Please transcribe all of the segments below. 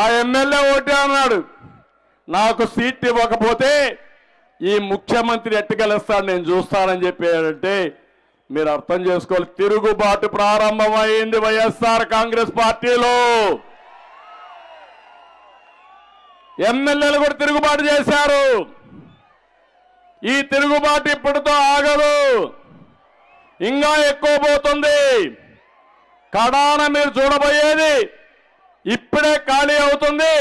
ఆ ఎమ్మెల్యే ఓటే అన్నాడు. నాకు సీట్ ఇవ్వకపోతే ఈ ముఖ్యమంత్రి ఎట్టుకెళ్ళిస్తాడు నేను చూస్తానని చెప్పాడంటే మీరు అర్థం చేసుకోవాలి. తిరుగుబాటు ప్రారంభమైంది వైఎస్ఆర్ కాంగ్రెస్ పార్టీలో. ఎమ్మెల్యేలు కూడా తిరుగుబాటు చేశారు. ఈ తిరుగుబాటు ఇప్పటితో ఆగదు. ఇంకా ఎక్కువ పోతుంది. కడాన మీరు చూడబోయేది ఇప్పుడే ఖాళీ అవుతుంది.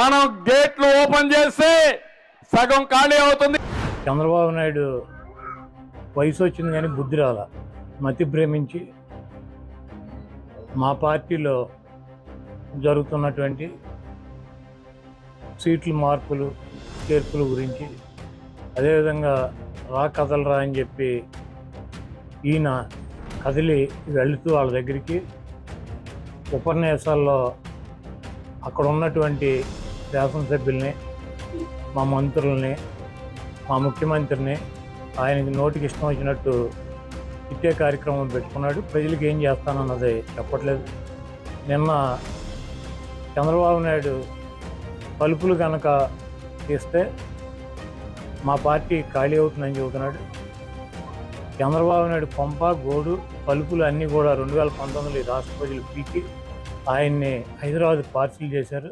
మనం గేట్లు ఓపెన్ చేస్తే సగం ఖాళీ అవుతుంది. చంద్రబాబు నాయుడు వయసు వచ్చింది కానీ బుద్ధి రాల. మతి ప్రేమించి మా పార్టీలో జరుగుతున్నటువంటి సీట్లు మార్పులు చేర్పుల గురించి అదేవిధంగా రా కదలరా అని చెప్పి ఈయన కదిలి వెళుతూ వాళ్ళ దగ్గరికి ఉపన్యాసాల్లో అక్కడ ఉన్నటువంటి శాసనసభ్యుల్ని మా మంత్రుల్ని మా ముఖ్యమంత్రిని ఆయనకి నోటికి ఇష్టం వచ్చినట్టు ఇట్టే కార్యక్రమం పెట్టుకున్నాడు. ప్రజలకు ఏం చేస్తానన్నది చెప్పట్లేదు. నిన్న చంద్రబాబు నాయుడు పలుపులు కనుక తీస్తే మా పార్టీ ఖాళీ అవుతుందని చెబుతున్నాడు. చంద్రబాబు నాయుడు పంప గోడు పలుపులు అన్నీ కూడా రెండు వేల పంతొమ్మిదిలో రాష్ట్ర ప్రజలు పీకి ఆయన్ని హైదరాబాద్ పార్సిల్ చేశారు.